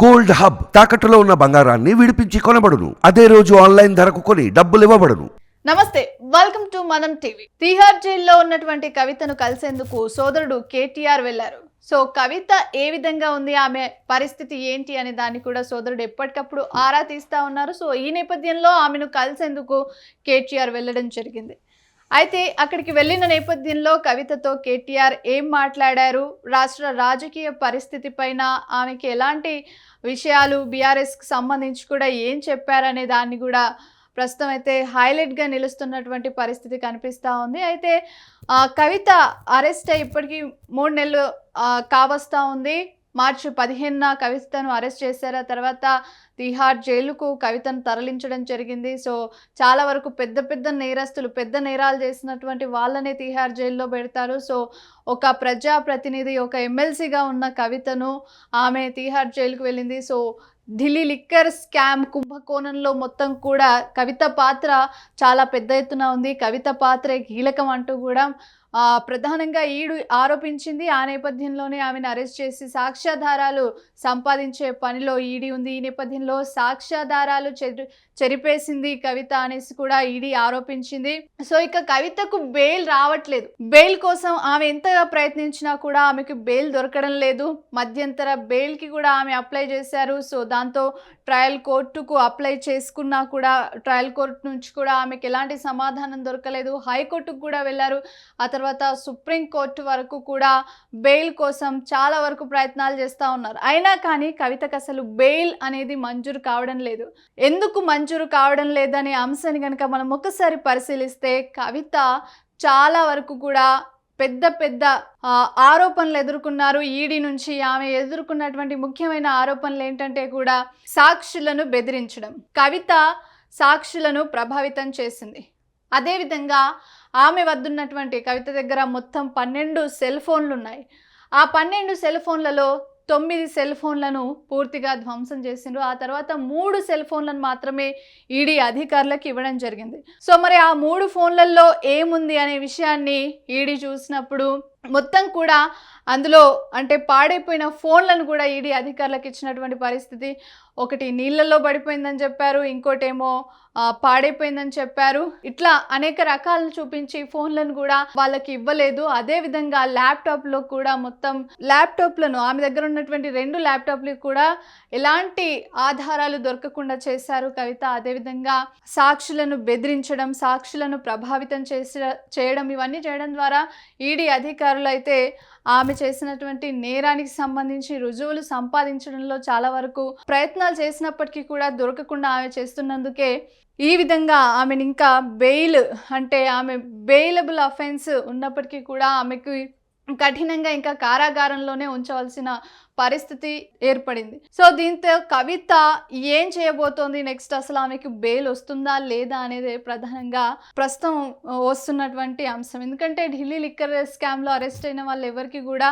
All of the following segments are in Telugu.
గోల్డ్ హబ్ తాకట్టులో ఉన్న బంగారాన్ని విడిపించి కొనబడును. అదే రోజు ఆన్లైన్ ధరకు కొని డబ్బులు ఇవ్వబడును. నమస్తే welcome to Manam TV. Tihar జైల్లో ఉన్నటువంటి కవితను కలిసేందుకు సోదరుడు కేటీఆర్ వెళ్ళారు సో కవిత ఏ విధంగా ఉంది? ఆమె పరిస్థితి ఏంటి? అనే దాన్ని కూడా సోదరుడు ఎప్పటికప్పుడు ఆరా తీస్తా ఉన్నారు. సో ఈ నేపథ్యంలో ఆమెను కలిసేందుకు కేటీఆర్ వెళ్ళడం జరిగింది. అయితే అక్కడికి వెళ్ళిన నేపథ్యంలో కవితతో కేటీఆర్ ఏం మాట్లాడారు? రాష్ట్ర రాజకీయ పరిస్థితి పైన ఆమెకి ఎలాంటి విషయాలు బీఆర్ఎస్కి సంబంధించి కూడా ఏం చెప్పారనే దాన్ని కూడా ప్రస్తుతం అయితే హైలైట్గా నిలుస్తున్నటువంటి పరిస్థితి కనిపిస్తూ ఉంది. అయితే ఆ, కవిత అరెస్ట్ అయ్యి ఇప్పటికీ మూడు నెలలు కావస్తూ ఉంది. మార్చి పదిహేనున కవితను అరెస్ట్ చేశారు. ఆ తర్వాత తిహార్ జైలుకు కవితను తరలించడం జరిగింది. సో చాలా వరకు పెద్ద పెద్ద నేరస్తులు పెద్ద నేరాలు చేసినటువంటి వాళ్ళనే తిహార్ జైల్లో పెడతారు. సో ఒక ప్రజాప్రతినిధి ఒక ఎమ్మెల్సీగా ఉన్న కవితను ఆమె తిహార్ జైలుకు వెళ్ళింది. సో ఢిల్లీ లిక్కర్ స్కామ్ కుంభకోణంలో మొత్తం కూడా కవిత పాత్ర చాలా పెద్ద ఎత్తున ఉంది. కవిత పాత్రే కీలకం అంటూ కూడా ప్రధానంగా ఈడు ఆరోపించింది. ఆ నేపథ్యంలోనే ఆమెను అరెస్ట్ చేసి సాక్ష్యాధారాలు సంపాదించే పనిలో ఈడీ ఉంది. ఈ నేపథ్యంలో సాక్ష్యాధారాలు చెరిపేసింది కవిత అనేసి కూడా ఈడీ ఆరోపించింది. సో ఇక కవితకు బెయిల్ రావట్లేదు. బెయిల్ కోసం ఆమె ఎంతగా ప్రయత్నించినా కూడా ఆమెకు బెయిల్ దొరకడం లేదు. మధ్యంతర బెయిల్కి కూడా ఆమె అప్లై చేశారు. సో దాంతో ట్రయల్ కోర్టుకు అప్లై చేసుకున్నా కూడా ట్రయల్ కోర్టు నుంచి కూడా ఆమెకు ఎలాంటి సమాధానం దొరకలేదు. హైకోర్టుకు కూడా వెళ్ళారు. ఆ తర్వాత సుప్రీం కోర్టు వరకు కూడా బెయిల్ కోసం చాలా వరకు ప్రయత్నాలు చేస్తూ ఉన్నారు. అయినా కానీ కవితకు అసలు బెయిల్ అనేది మంజూరు కావడం లేదు. ఎందుకు మంజూరు కావడం లేదనే అంశాన్ని కనుక మనం ఒకసారి పరిశీలిస్తే కవిత చాలా వరకు కూడా పెద్ద పెద్ద ఆరోపణలు ఎదుర్కొన్నారు. ఈడీ నుంచి ఆమె ఎదుర్కొన్నటువంటి ముఖ్యమైన ఆరోపణలు ఏంటంటే కూడా సాక్షులను బెదిరించడం. కవిత సాక్షులను ప్రభావితం చేసింది. అదేవిధంగా ఆమె వద్దున్నటువంటి కవిత దగ్గర మొత్తం పన్నెండు సెల్ ఫోన్లు ఉన్నాయి ఆ పన్నెండు సెల్ ఫోన్లలో తొమ్మిది సెల్ ఫోన్లను పూర్తిగా ధ్వంసం చేసిండ్రు. ఆ తర్వాత మూడు సెల్ ఫోన్లను మాత్రమే ఈడీ అధికారులకు ఇవ్వడం జరిగింది. సో మరి ఆ మూడు ఫోన్లలో ఏముంది అనే విషయాన్ని ఈడీ చూసినప్పుడు మొత్తం కూడా అందులో అంటే పాడైపోయిన ఫోన్లను కూడా ఈడీ అధికారులకు ఇచ్చినటువంటి పరిస్థితి. ఒకటి నీళ్ళల్లో పడిపోయిందని చెప్పారు ఇంకోటేమో పాడైపోయిందని చెప్పారు. ఇట్లా అనేక రకాలను చూపించి ఫోన్లను కూడా వాళ్ళకి ఇవ్వలేదు. అదే విధంగా ల్యాప్టాప్లో కూడా మొత్తం ల్యాప్టాప్లను ఆమె దగ్గర ఉన్నటువంటి రెండు ల్యాప్టాప్లకు కూడా ఎలాంటి ఆధారాలు దొరకకుండా చేశారు కవిత. అదేవిధంగా సాక్షులను బెదిరించడం సాక్షులను ప్రభావితం చేసి చేయడం ఇవన్నీ చేయడం ద్వారా ఈడీ అధికారులు అయితే ఆమె చేసినటువంటి నేరానికి సంబంధించి రుజువులు సంపాదించడంలో చాలా వరకు ప్రయత్నాలు చేసినప్పటికీ కూడా దొరకకుండా ఆమె చేస్తున్నందుకే ఈ విధంగా ఆమెను ఇంకా బెయిల్ అంటే ఆమె బెయిలబుల్ అఫెన్స్ ఉన్నప్పటికీ కూడా ఆమెకు కఠినంగా ఇంకా కారాగారంలోనే ఉంచవలసిన పరిస్థితి ఏర్పడింది. సో దీంతో కవిత ఏం చేయబోతోంది? నెక్స్ట్ అసలు ఆమెకి బెయిల్ వస్తుందా లేదా అనేది ప్రధానంగా ప్రస్తుతం వస్తున్నటువంటి అంశం. ఎందుకంటే ఢిల్లీ లిక్కర్ స్కామ్లో అరెస్ట్ అయిన వాళ్ళు ఎవరికి కూడా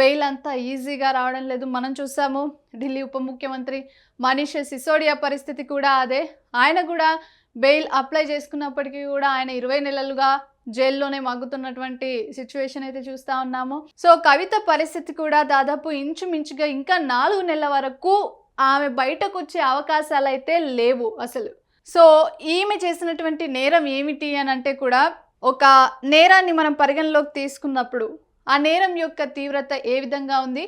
బెయిల్ అంతా ఈజీగా రావడం లేదు. మనం చూసాము ఢిల్లీ ఉప ముఖ్యమంత్రి మనీష్ సిసోడియా పరిస్థితి కూడా అదే. ఆయన కూడా బెయిల్ అప్లై చేసుకున్నప్పటికీ కూడా ఆయన ఇరవై నెలలుగా జైల్లోనే మగ్గుతున్నటువంటి సిచ్యువేషన్ అయితే చూస్తా ఉన్నాము. సో కవిత పరిస్థితి కూడా దాదాపు ఇంచుమించుగా ఇంకా నాలుగు నెలల వరకు ఆమె బయటకు వచ్చే అవకాశాలు అయితే లేవు అసలు. సో ఈమె చేసినటువంటి నేరం ఏమిటి అని అంటే కూడా ఒక నేరాన్ని మనం పరిగణలోకి తీసుకున్నప్పుడు ఆ నేరం యొక్క తీవ్రత ఏ విధంగా ఉంది?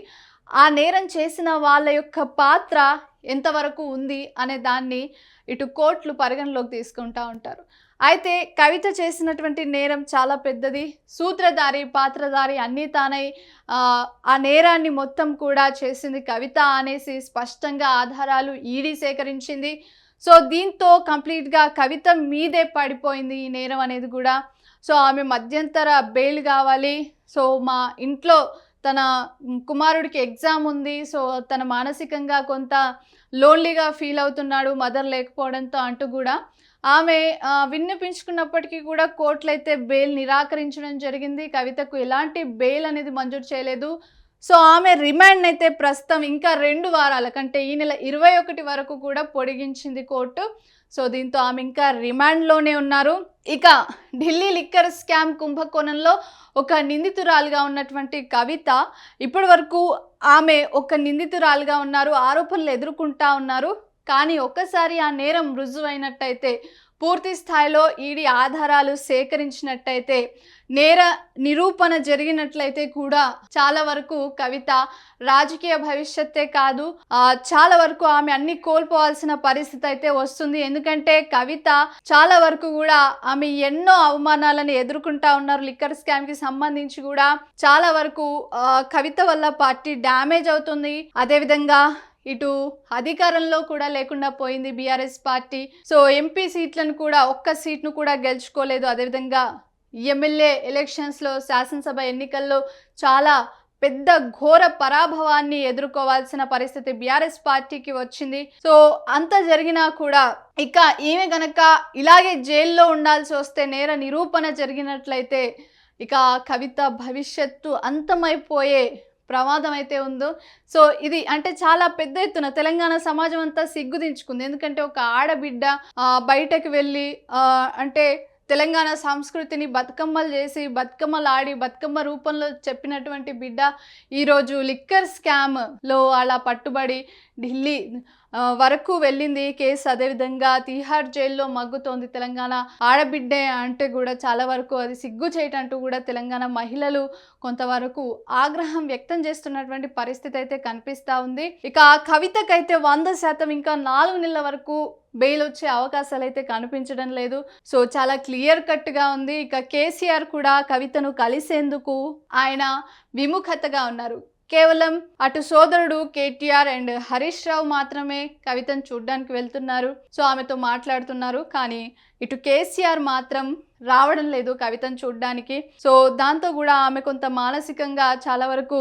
ఆ నేరం చేసిన వాళ్ళ యొక్క పాత్ర ఎంతవరకు ఉంది అనే దాన్ని ఇటు కోర్టులు పరిగణలోకి తీసుకుంటా ఉంటారు. అయితే కవిత చేసినటువంటి నేరం చాలా పెద్దది. సూత్రధారి పాత్రధారి అన్నీ తానై ఆ, నేరాన్ని మొత్తం కూడా చేసింది కవిత అనేసి స్పష్టంగా ఆధారాలు ఈడీ సేకరించింది. సో దీంతో కంప్లీట్గా కవిత మీదే పడిపోయింది ఈ నేరం అనేది కూడా. సో ఆమె మధ్యంతర బెయిల్ కావాలి. సో మా ఇంట్లో తన కుమారుడికి ఎగ్జామ్ ఉంది. సో తన మానసికంగా కొంత లోన్లీగా ఫీల్ అవుతున్నాడు మదర్ లేకపోవడంతో అంటూ కూడా. ఆమె విన్నపించుకున్నప్పటికీ కూడా కోర్టులు అయితే బెయిల్ నిరాకరించడం జరిగింది. కవితకు ఎలాంటి బెయిల్ అనేది మంజూరు చేయలేదు. సో ఆమె రిమాండ్ అయితే ప్రస్తుతం ఇంకా రెండు వారాల కంటే ఈ నెల ఇరవై ఒకటి వరకు కూడా పొడిగించింది కోర్టు. సో దీంతో ఆమె ఇంకా రిమాండ్లోనే ఉన్నారు. ఇక ఢిల్లీ లిక్కర్ స్కామ్ కుంభకోణంలో ఒక నిందితురాలుగా ఉన్నటువంటి కవిత ఇప్పటి వరకు ఆమె ఒక నిందితురాలుగా ఉన్నారు. ఆరోపణలు ఎదుర్కొంటా ఉన్నారు. కానీ ఒక్కసారి ఆ నేరం రుజువైనట్టయితే పూర్తి స్థాయిలో ఈడీ ఆధారాలు సేకరించినట్టయితే నేర నిరూపణ జరిగినట్లయితే కూడా చాలా వరకు కవిత రాజకీయ భవిష్యత్తే కాదు చాలా వరకు ఆమె అన్ని కోల్పోవాల్సిన పరిస్థితి అయితే వస్తుంది. ఎందుకంటే కవిత చాలా వరకు కూడా ఆమె ఎన్నో అవమానాలను ఎదుర్కొంటా ఉన్నారు. లిక్కర్ స్కామ్కి సంబంధించి కూడా చాలా వరకు కవిత వల్ల పార్టీ డ్యామేజ్ అవుతుంది. అదేవిధంగా ఇటు అధికారంలో కూడా లేకుండా పోయింది బీఆర్ఎస్ పార్టీ. సో ఎంపీ సీట్లను కూడా ఒక్క సీట్ను కూడా గెలుచుకోలేదు. అదేవిధంగా ఎమ్మెల్యే ఎలక్షన్స్లో శాసనసభ ఎన్నికల్లో చాలా పెద్ద ఘోర పరాభవాన్ని ఎదుర్కోవాల్సిన పరిస్థితి బీఆర్ఎస్ పార్టీకి వచ్చింది. సో అంత జరిగినా కూడా ఇక ఈమె గనక ఇలాగే జైల్లో ఉండాల్సి వస్తే నేర నిరూపణ జరిగినట్లయితే ఇక కవిత భవిష్యత్తు అంతమైపోయే ప్రమాదం అయితే ఉందో. సో ఇది అంటే చాలా పెద్ద ఎత్తున తెలంగాణ సమాజం అంతా సిగ్గుదించుకుంది ఎందుకంటే ఒక ఆడబిడ్డ బయటకు వెళ్ళి అంటే తెలంగాణ సంస్కృతిని బతుకమ్మలు చేసి బతుకమ్మలు ఆడి బతుకమ్మ రూపంలో చెప్పినటువంటి బిడ్డ ఈరోజు లిక్కర్ స్కామ్లో అలా పట్టుబడి ఢిల్లీ వరకు వెళ్ళింది. కేసు అదేవిధంగా తిహార్ జైల్లో మగ్గుతోంది. తెలంగాణ ఆడబిడ్డే అంటే కూడా చాలా వరకు అది సిగ్గు చేయటంటూ కూడా తెలంగాణ మహిళలు కొంతవరకు ఆగ్రహం వ్యక్తం చేస్తున్నటువంటి పరిస్థితి అయితే కనిపిస్తూ ఉంది. ఇక ఆ కవితకైతే వంద శాతం ఇంకా నాలుగు నెలల వరకు బెయిల్ వచ్చే అవకాశాలు అయితే కనిపించడం లేదు. సో చాలా క్లియర్ కట్గా ఉంది. ఇక కేసీఆర్ కూడా కవితను కలిసేందుకు ఆయన విముఖతగా ఉన్నారు. కేవలం అటు సోదరుడు కేటీఆర్ అండ్ హరీష్ రావు మాత్రమే కవితను చూడ్డానికి వెళ్తున్నారు. సో ఆమెతో మాట్లాడుతున్నారు. కానీ ఇటు కేసీఆర్ మాత్రం రావడం లేదు కవితను చూడడానికి. సో దాంతో కూడా ఆమె కొంత మానసికంగా చాలా వరకు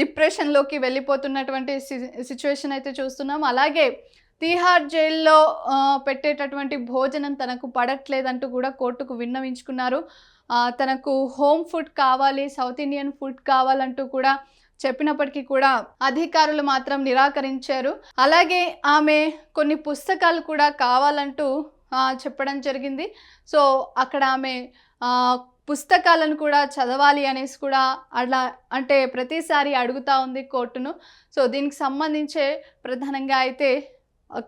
డిప్రెషన్లోకి వెళ్ళిపోతున్నటువంటి సిచ్యువేషన్ అయితే చూస్తున్నాం. అలాగే తీహార్ జైల్లో పెట్టేటటువంటి భోజనం తనకు పడట్లేదంటూ కూడా కోర్టుకు విన్నవించుకున్నారు. తనకు హోమ్ ఫుడ్ కావాలి సౌత్ ఇండియన్ ఫుడ్ కావాలంటూ కూడా చెప్పినప్పటికీ కూడా అధికారులు మాత్రం నిరాకరించారు. అలాగే ఆమె కొన్ని పుస్తకాలు కూడా కావాలంటూ చెప్పడం జరిగింది. సో అక్కడ ఆమె పుస్తకాలను కూడా చదవాలి అనేసి కూడా అలా అంటే ప్రతిసారి అడుగుతా ఉంది కోర్టును. సో దీనికి సంబంధించే ప్రధానంగా అయితే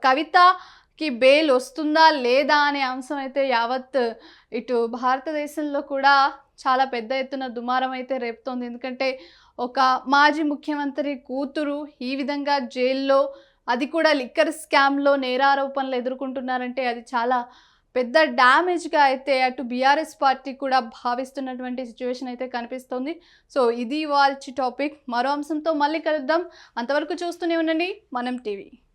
కవితకి బెయిల్ వస్తుందా లేదా అనే అంశం అయితే యావత్ ఇటు భారతదేశంలో కూడా చాలా పెద్ద ఎత్తున దుమారం అయితే రేపుతోంది. ఎందుకంటే ఒక మాజీ ముఖ్యమంత్రి కూతురు ఈ విధంగా జైల్లో అది కూడా లిక్కర్ స్కామ్లో నేరారోపణలు ఎదుర్కొంటున్నారంటే అది చాలా పెద్ద డ్యామేజ్గా అయితే అటు బీఆర్ఎస్ పార్టీ కూడా భావిస్తున్నటువంటి సిచ్యువేషన్ అయితే కనిపిస్తోంది. సో ఇది వాల్చి టాపిక్. మరో అంశంతో మళ్ళీ కలుద్దాం. అంతవరకు చూస్తూనే ఉండండి. మనం టీవీ.